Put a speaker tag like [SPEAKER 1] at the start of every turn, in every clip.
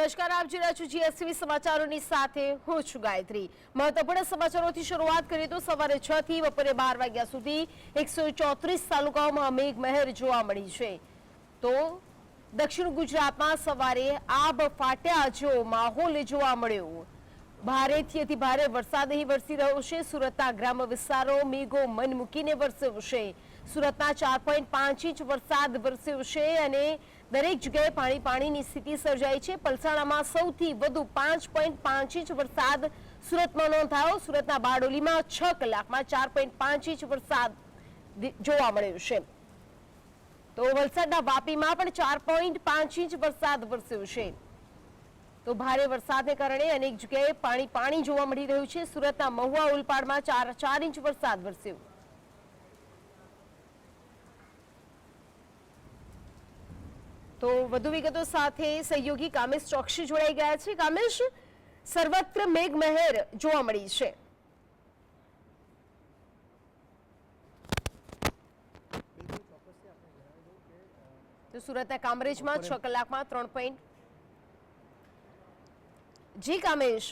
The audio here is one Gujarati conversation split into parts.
[SPEAKER 1] નમસ્કાર, આપ જોઈ રહ્યા છો જીએસટીવી સમાચારોની સાથે હું છું ગાયત્રી. મહત્વપૂર્ણ સમાચારોથી શરૂઆત કરીએ તો સવારે છ થી બપોરે બાર વાગ્યા સુધી એકસો ચોત્રીસ તાલુકાઓમાં મેઘમહેર જોવા મળી છે. તો દક્ષિણ ગુજરાતમાં સવારે આબ ફાટ્યા જેવો માહોલ જોવા મળ્યો. ભારેથી ભારે વરસાદ અહીં વરસી રહ્યો છે. સુરતના ગ્રામ્ય વિસ્તારો મેઘો મન મૂકીને વરસ્યો છે. સુરતના ચાર પોઈન્ટ પાંચ ઇંચ વરસાદ વરસ્યો છે અને દરેક જગ્યાએ પાણી પાણીની સ્થિતિ સર્જાઈ છે. પલસાણામાં સૌથી વધુ પાંચ પોઈન્ટ પાંચ ઇંચ વરસાદ સુરતમાં નોંધાયો. સુરતના બારડોલીમાં છ કલાકમાં ચાર પોઈન્ટ પાંચ ઇંચ વરસાદ જોવા મળ્યો છે. તો વલસાડના વાપીમાં પણ ચાર પોઈન્ટ પાંચ ઇંચ વરસાદ વરસ્યો છે. તો ભારે વરસાદને કારણે અનેક જગ્યાએ પાણી પાણી જોવા મળી રહ્યું છે. સુરતના મહુવા ઉલપાડમાં ચાર ચાર ઇંચ વરસાદ વરસ્યો. તો વધુ વિગતો સાથે સહયોગી કામેશ ચોકસી જોડાઈ ગયા છે. કામેશ, સર્વત્ર મેઘમહેર જોવા મળી છે. તો સુરતના કામરેજમાં છ કલાકમાં ત્રણ પોઈન્ટ જી કામેશ.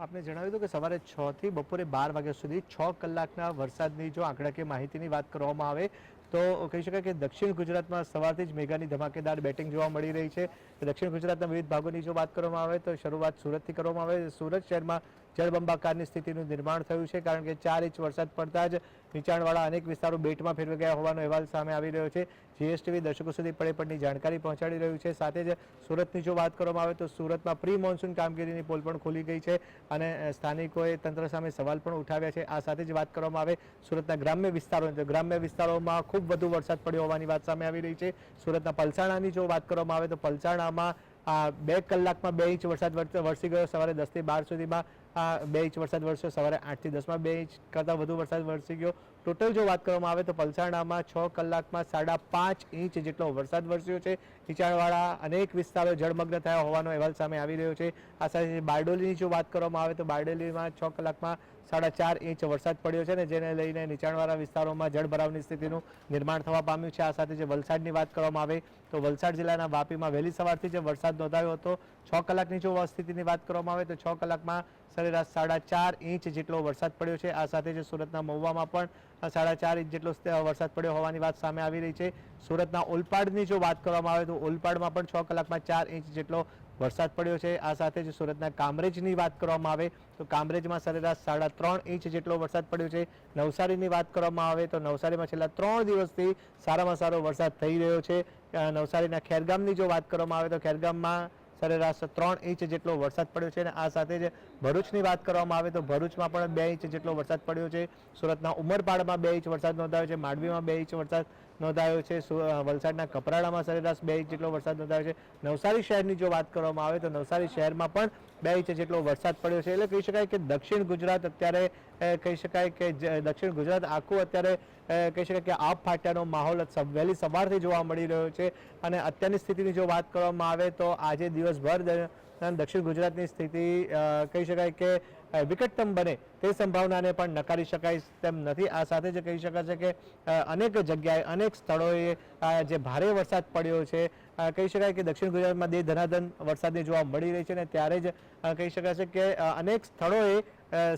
[SPEAKER 2] આપને જણાવ્યું હતું કે સવારે છ થી બપોરે બાર વાગ્યા સુધી છ કલાકના વરસાદની જો આંકડાકીય માહિતીની વાત કરવામાં આવે તો કહી શકાય કે દક્ષિણ ગુજરાતમાં સવારથી જ મેઘાની ધમાકેદાર બેટિંગ જોવા મળી રહી છે. દક્ષિણ ગુજરાતના વિવિધ ભાગોની જો વાત કરવામાં આવે તો શરૂઆત સુરતથી કરવામાં આવે. સુરત શહેરમાં જળબંબાકારની સ્થિતિનું નિર્માણ થયું છે કારણ કે ચાર ઇંચ વરસાદ પડતા જ નીચાણવાળા અનેક વિસ્તારો બેટમાં ફેરવાઈ ગયા હોવાનો અહેવાલ સામે આવી રહ્યો છે. જીએસટીવી દર્શકો સુધી પડે પડની જાણકારી પહોંચાડી રહ્યું છે. સાથે જ સુરતની જો વાત કરવામાં આવે તો સુરતમાં પ્રી મોન્સૂન કામગીરીની પોલ પણ ખુલી ગઈ છે અને સ્થાનિકોએ તંત્ર સામે સવાલ પણ ઉઠાવ્યા છે. આ સાથે જ વાત કરવામાં આવે સુરતના ગ્રામ્ય વિસ્તારો, ગ્રામ્ય વિસ્તારોમાં ખૂબ વધુ વરસાદ પડ્યો હોવાની વાત સામે આવી રહી છે. સુરતના પલસાણાની જો વાત કરવામાં આવે તો પલસાણામાં આ બે કલાકમાં બે ઇંચ વરસાદ વરસી ગયો. સવારે દસથી બાર સુધીમાં આ બે ઇંચ વરસાદ વરસ્યો. સવારે આઠથી દસમાં બે ઇંચ કરતાં વધુ વરસાદ વરસી ગયો. ટોટલ જો વાત કરવામાં આવે તો પલસાણામાં છ કલાકમાં સાડા પાંચ ઇંચ જેટલો વરસાદ વરસ્યો છે. નીચાણવાળા અનેક વિસ્તારો જળમગ્ન થયા હોવાનો અહેવાલ સામે આવી રહ્યો છે. આ સાથે બારડોલીની જો વાત કરવામાં આવે તો બારડોલીમાં છ કલાકમાં સાડા ચાર ઇંચ વરસાદ પડ્યો છે ને જેને લઈને નીચાણવાળા વિસ્તારોમાં જળભરાવની સ્થિતિનું નિર્માણ થવા પામ્યું છે. આ સાથે જે વલસાડની વાત કરવામાં આવે તો વલસાડ જિલ્લાના વાપીમાં વહેલી સવારથી જે વરસાદ નોંધાયો હતો, છ કલાકની જો સ્થિતિની વાત કરવામાં આવે તો છ કલાકમાં સરેરાશ સાડા ચાર ઇંચ જેટલો વરસાદ પડ્યો છે. આ સાથે જે સુરતના મહુવામાં પણ સાડા ચાર ઇંચ જેટલો વરસાદ પડ્યો હોવાની વાત સામે આવી રહી છે. સુરતના ઓલપાડની જો વાત કરવામાં આવે તો ઓલપાડમાં પણ છ કલાકમાં ચાર ઇંચ જેટલો વરસાદ પડ્યો છે. આ સાથે જ સુરતના કામરેજની વાત કરવામાં આવે તો કામરેજમાં સરેરાશ સાડા ત્રણ ઇંચ જેટલો વરસાદ પડ્યો છે. નવસારીની વાત કરવામાં આવે તો નવસારીમાં છેલ્લા ત્રણ દિવસથી સારામાં સારો વરસાદ થઈ રહ્યો છે. નવસારીના ખેરગામની જો વાત કરવામાં આવે તો ખેરગામમાં સરેરાશ ત્રણ ઇંચ જેટલો વરસાદ પડ્યો છે અને આ સાથે જ ભરૂચની વાત કરવામાં આવે તો ભરૂચમાં પણ બે ઇંચ જેટલો વરસાદ પડ્યો છે. સુરતના ઉમરપાડમાં બે ઇંચ વરસાદ નોંધાયો છે. માંડવીમાં બે ઇંચ વરસાદ નોંધાયો છે. વલસાડના કપરાડામાં સરેરાશ બે ઇંચ જેટલો વરસાદ નોંધાયો છે. નવસારી શહેરની જો વાત કરવામાં આવે તો નવસારી શહેરમાં પણ બે ઇંચ જેટલો વરસાદ પડ્યો છે. એટલે કહી શકાય કે દક્ષિણ ગુજરાત અત્યારે કહી શકાય કે દક્ષિણ ગુજરાત આખું અત્યારે કહી શકાય કે આપ ફાટ્યાનો માહોલ વહેલી સવારથી જોવા મળી રહ્યો છે. અને અત્યારની સ્થિતિની જો વાત કરવામાં આવે તો આજે દિવસભર દક્ષિણ ગુજરાતની સ્થિતિ કહી શકાય કે વિકટતમ બને તે સંભાવનાને પણ નકારી શકાય તેમ નથી. આ સાથે જ કહી શકાય છે કે અનેક જગ્યાએ, અનેક સ્થળોએ જે ભારે વરસાદ પડ્યો છે કહી શકાય કે દક્ષિણ ગુજરાતમાં દે ધનાધન વરસાદની જોવા મળી રહી છે અને ત્યારે જ કહી શકાય છે કે અનેક સ્થળોએ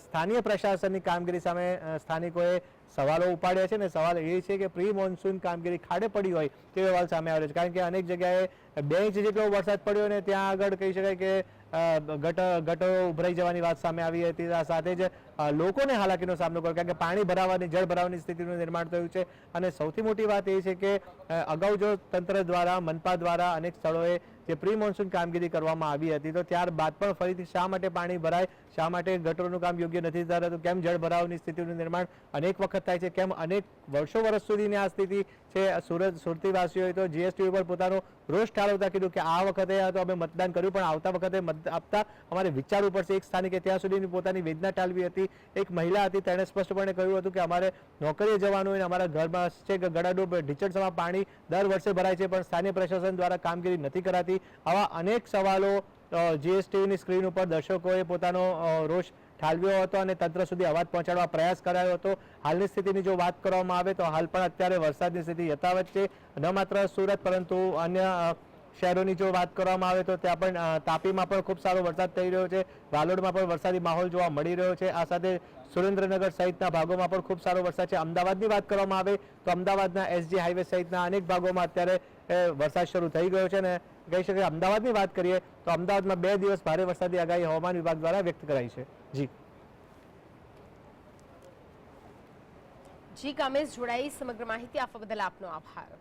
[SPEAKER 2] સ્થાનિય પ્રશાસનની કામગીરી સામે સ્થાનિકોએ સવાલો ઉપાડ્યા છે ને સવાલ એ છે કે પ્રી મોન્સૂન કામગીરી ખાડે પડી હોય તે સવાલ સામે આવ્યો છે. કારણ કે અનેક જગ્યાએ બે ઇંચ જેટલો વરસાદ પડ્યો અને ત્યાં આગળ કહી શકાય કે ગટ ગટરો ઉભરાઈ જવાની વાત સામે આવી હતી. સાથે જ લોકોને હાલાકીનો સામનો કર્યો કારણ કે પાણી ભરાવાની, જળ ભરાવાની સ્થિતિનું નિર્માણ થયું છે. અને સૌથી મોટી વાત એ છે કે અગાઉ જો તંત્ર દ્વારા, મનપા દ્વારા અનેક સ્થળોએ જે પ્રી મોન્સૂન કામગીરી કરવામાં આવી હતી, તો ત્યારબાદ પણ ફરીથી શા માટે પાણી ભરાય, શા માટે ગટરોનું કામ યોગ્ય નથી થતું કેમ જળ ભરાવની સ્થિતિનું નિર્માણ અનેક વખત થાય છે, કેમ અનેક વર્ષો વર્ષ સુધીની આ સ્થિતિ છે, સુરત સુરતીવાસીઓએ તો જીએસટી ઉપર પોતાનો રોષ ઠાલવતા કીધું કે આ વખતે તો અમે મતદાન કર્યું, પણ આવતા વખતે મત, આપતા અમારે વિચારવું પડશે. એક સ્થાનિકે ત્યાં સુધીની પોતાની વેદના ટાળવી હતી. એક મહિલા હતી, તેણે સ્પષ્ટપણે કહ્યું હતું કે અમારે નોકરીએ જવાનું હોય અમારા ઘરમાં છે કે ગળાડૂબ ઢીચડસમાં પાણી દર વર્ષે ભરાય છે, પણ સ્થાનિક પ્રશાસન દ્વારા કામગીરી નથી કરાતી. આવા અનેક સવાલો જીએસટીની સ્ક્રીન ઉપર દર્શકોએ પોતાનો રોષ ઠાલવ્યો હતો અને તંત્ર સુધી અવાજ પહોંચાડવા પ્રયાસ કરાયો હતો. હાલની સ્થિતિની જો વાત કરવામાં આવે તો હાલ પણ અત્યારે વરસાદની સ્થિતિ યથાવત છે. ન માત્ર સુરત, પરંતુ અન્ય શહેરોની જો વાત કરવામાં આવે તો ત્યાં પણ તાપીમાં પણ ખૂબ સારો વરસાદ થઈ રહ્યો છે. વાલોડમાં પણ વરસાદી માહોલ જોવા મળી રહ્યો છે. આ સાથે સુરેન્દ્રનગર સહિતના ભાગોમાં પણ ખૂબ સારો વરસાદ છે. અમદાવાદની વાત કરવામાં આવે તો અમદાવાદના એસજી હાઈવે સહિતના અનેક ભાગોમાં અત્યારે વરસાદ શરૂ થઈ ગયો છે ને કહી શકાય અમદાવાદની વાત કરીએ તો અમદાવાદમાં બે દિવસ ભારે વરસાદી આગાહી હવામાન વિભાગ દ્વારા વ્યક્ત કરાઈ છે. જી.
[SPEAKER 1] જી, કામેશ જોડાઈ. સમગ્ર માહિતી આપવા બદલ આપનો આભાર.